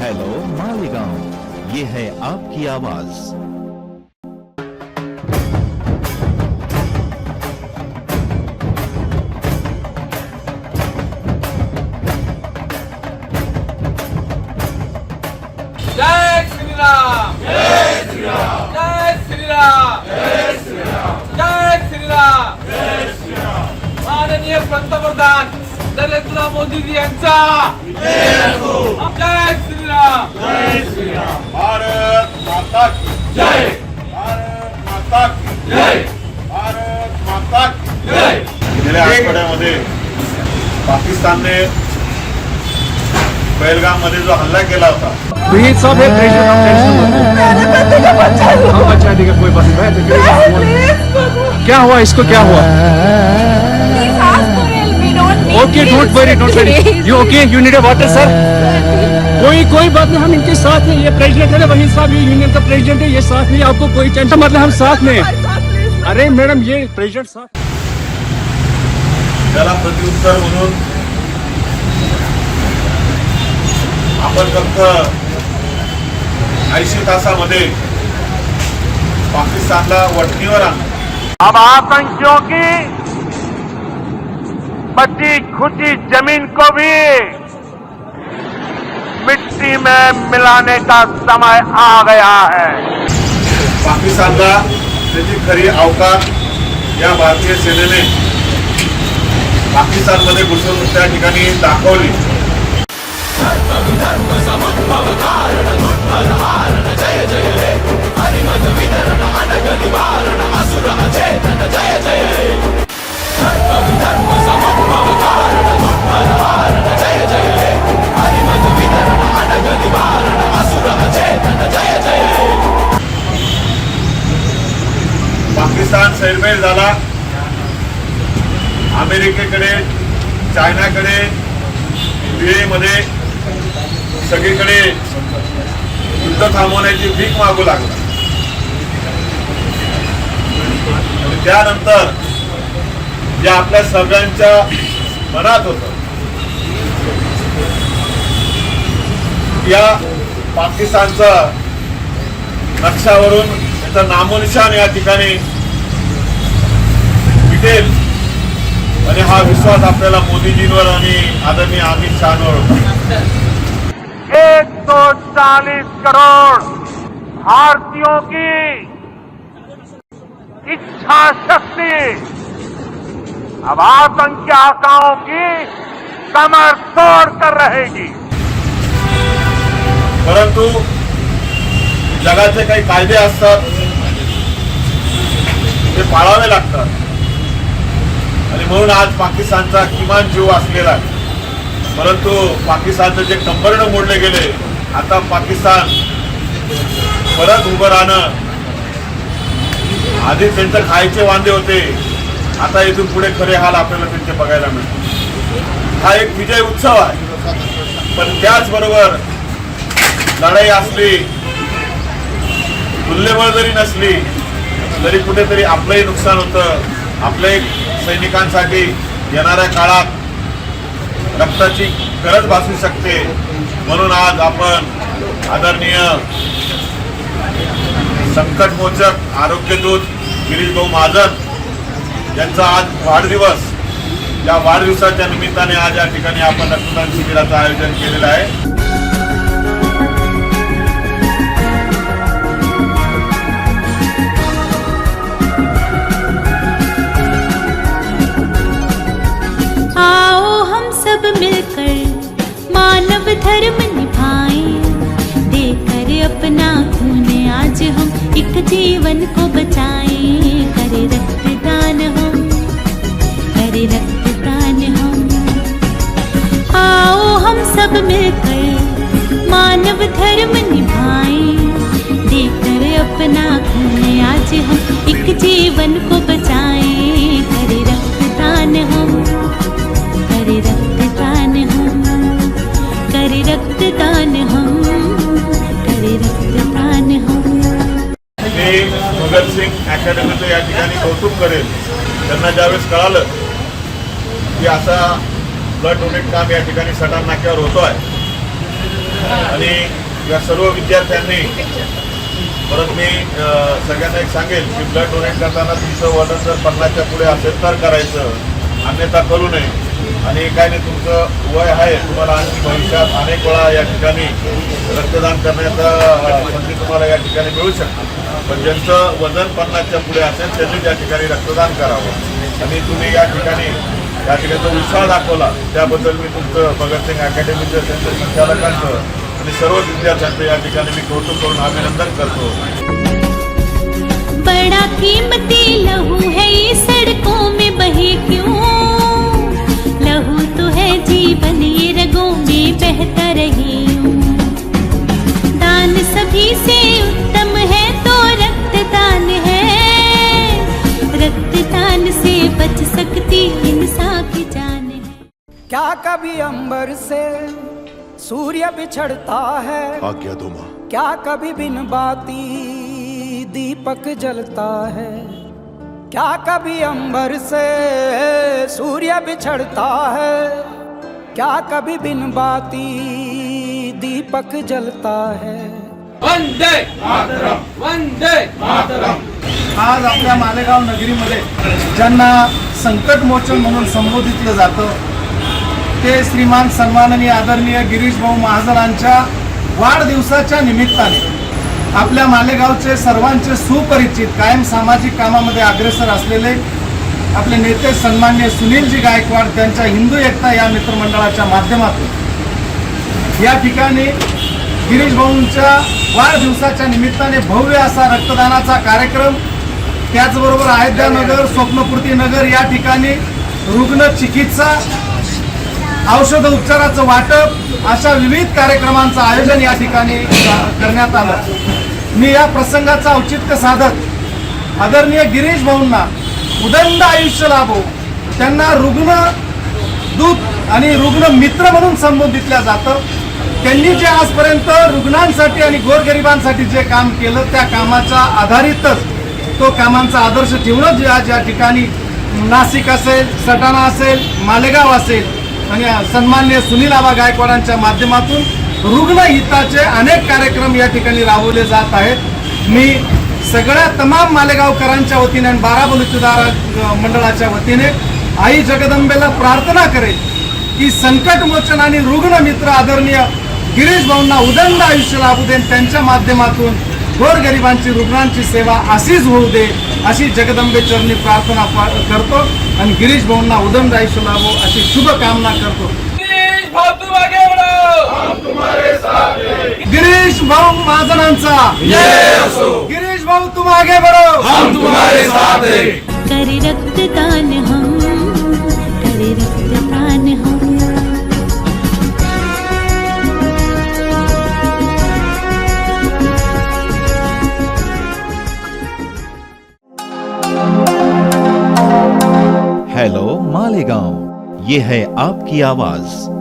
Hello Malegaon ये है आपकी आवाज़। जय श्री राम जय श्री राम जय श्री राम जय श्री राम जय श्री राम जय श्री राम माननीय पंतप्रधान नरेंद्र मोदी जी यांचा जय श्रीराम भारत माता की जय भारत माता की जय भारत माता की जय गेल्या आठवड्यामध्ये पाकिस्तानने पहलगाम मध्ये जो हल्ला केला होता तो ये सब है प्रेशर ऑफ़ टेंशन हम बचा देगा कोई बात नहीं बैठ क्या हुआ इसको क्या हुआ? Okay don't worry don't worry you okay you need a water sir कोई कोई बात नहीं हम इनके साथ हैं ये प्रेसिडेंट है वही साहब ये यूनियन का प्रेसिडेंट है ये साथ में आपको कोई टेंशन मतलब हम साथ में। अरे मैडम ये प्रेसिडेंट साथ त्याला प्रत्युत्तर म्हणून आपण फक्त ऐंशी तासामध्ये पाकिस्तानला वठणीवर आणलं अब आतंकियों की बची खुची ज़मीन को भी मिट्टी में मिलाने का समय आ गया है। पाकिस्तानला त्याची खरी अवकाश, या भारतीय सेनेने पाकिस्तानमध्ये घुसून त्या ठिकाणी दाखवली. पाकिस्तान सैरभैर झाला. अमेरिकेकडे चायनाकडे मध्ये सगळीकडे युद्ध थांबवण्याची भीक मागू लागला. त्यानंतर जे आपल्या सगळ्यांच्या मनात होत या पाकिस्तानचा नक्षावरून त्याचं नामोनिशान या ठिकाणी मिटेल आणि हा विश्वास आपल्याला मोदीजींवर आणि आदरणीय अमित शहावर. होता एक सौ चालीस करोड़ भारतीयों की इच्छा शक्ति अब आतंकी आकाओं की कमर तोड़ कर रहेगी। परंतु जगाचे काही कायदे असतात ते पाळावे लागतात. आणि म्हणून आज पाकिस्तानचा किमान जीव असलेला आहे. परंतु पाकिस्तानचं जे कंबरणं मोडले गेले आता पाकिस्तान परत उभं राहणं. आधी त्यांचं खायचे वांदे होते. आता इथून पुढे खरे हाल आपल्याला त्यांचे बघायला मिळतात. हा एक विजय उत्सव आहे. पण त्याचबरोबर लढाई असली तुल्यबळ जरी नसली तरी कुठेतरी आपलंही नुकसान होतं. आपलं एक सैनिकांसाठी येणाऱ्या काळात रक्ताची गरज भासू शकते. म्हणून आज आपण आदरणीय संकटमोचक आरोग्यदूत गिरीश भाऊ महाजन यांचा आज वाढदिवस. या वाढदिवसाच्या निमित्ताने आज या ठिकाणी आपण रक्तदान शिबिराचं आयोजन केलेलं आहे. जीवन को बचाए। हरे रक्तदान हम हरे रक्तदान हम करे रक्तदान हम करे रक्तदान हम। मी भगतसिंग अकॅडमीचं या ठिकाणी कौतुक करेल त्यांना ज्यावेळेस कळालं की असा ब्लड डोनेट काम या ठिकाणी सटाण नाक्यावर होतो आहे आणि या सर्व विद्यार्थ्यांनी परत मी सगळ्यांना एक सांगेल की ब्लड डोनेट करताना तुमचं वजन जर पन्नासच्या पुढे असेल तर करायचं. अन्यथा करू नये. आणि काय नाही तुमचं वय आहे तुम्हाला आणखी भविष्यात अनेक वेळा या ठिकाणी रक्तदान करण्याचा संधी तुम्हाला या ठिकाणी मिळू शकते. पण ज्यांचं वजन पन्नासच्या पुढे असेल त्यांनी त्या ठिकाणी रक्तदान करावं. आणि तुम्ही या ठिकाणी या ठिकाणी उत्साह दाखवला. त्याबद्दल मी तुमचं भगतसिंग अकॅडमीचं त्यांच्या संचालकांचं आणि सर्व विद्यार्थ्यांचं या ठिकाणी मी कौतुक करून अभिनंदन करतो बड़ा कीमती लहू है ये सड़कों में बहे क्यों? लहू तो है जीवन ये रगों में बहता रहे। दान सभी से उत्तम है तो रक्तदान है। रक्तदान से बच सकती इंसान की जान है। क्या कभी अंबर से सूर्य बिछड़ता है। आज्ञा दो माँ। क्या कभी बिन बाती दीपक जलता है? क्या कभी अंबर से सूर्य बिछड़ता है? क्या कभी बिन बाती दीपक जलता है? वंदे मातरम वंदे मातरम। आज आपल्या मालेगाव नगरीमध्ये ज्यांना संकटमोचन म्हणून संबोधितलं जातं ते श्रीमान सन्माननीय आदरणीय गिरीश भाऊ महाजनांच्या वाढदिवसाच्या निमित्ताने आपल्या मालेगावचे सर्वांचे सुपरिचित कायम सामाजिक कामामध्ये अग्रेसर असलेले आपले नेते सन्मान्य सुनीलजी गायकवाड त्यांच्या हिंदू एकता या मित्रमंडळाच्या माध्यमातून या ठिकाणी गिरीश भाऊंच्या वाढदिवसाच्या निमित्ताने भव्य असा रक्तदानाचा कार्यक्रम त्याचबरोबर अयोध्यानगर स्वप्नपूर्ती नगर या ठिकाणी रुग्ण चिकित्सा औषध उपचाराचं वाटप अशा विविध कार्यक्रमांचं आयोजन या ठिकाणी करण्यात आलं. मी या प्रसंगाचं औचित्य साधत आदरणीय गिरीश भाऊंना उदंड आयुष्य लाभो. त्यांना रुग्ण दूत आणि रुग्ण मित्र म्हणून संबोधितल्या जातं. त्यांनी जे आजपर्यंत रुग्णांसाठी आणि गोरगरिबांसाठी जे काम केलं त्या कामाच्या आधारितच तो कामांचा आदर्श ठेवणं ज्या आज या ठिकाणी नाशिक असेल सटाणा असेल मालेगाव असेल आणि सन्मान्य सुनील आबा गायकवाडांच्या माध्यमातून रुग्ण हिताचे अनेक कार्यक्रम या ठिकाणी राबवले जात आहेत. मी सगळ्या तमाम मालेगावकरांच्या वतीने आणि बारा बलुतेदार मंडळाच्या वतीने आई जगदंबेला प्रार्थना करेल की संकटमोचन आणि रुग्ण मित्र आदरणीय गिरीश भाऊंना उदंड आयुष्य लाभू दे त्यांच्या माध्यमातून गोरगरिबांची रुग्णांची सेवा अशीच होऊ दे. अशी जगदंबे चरणी प्रार्थना पा- करतो आणि गिरीश भाऊंना उदंड आयुष्य लाभो अशी शुभकामना करतो. गिरीश भाऊ तुम आगे बढ़ो गिरीश भाऊ महाजनांचा. गिरीश भाऊ तुम आगे बढ़ो. करे रक्तदान हम ये है आपकी आवाज।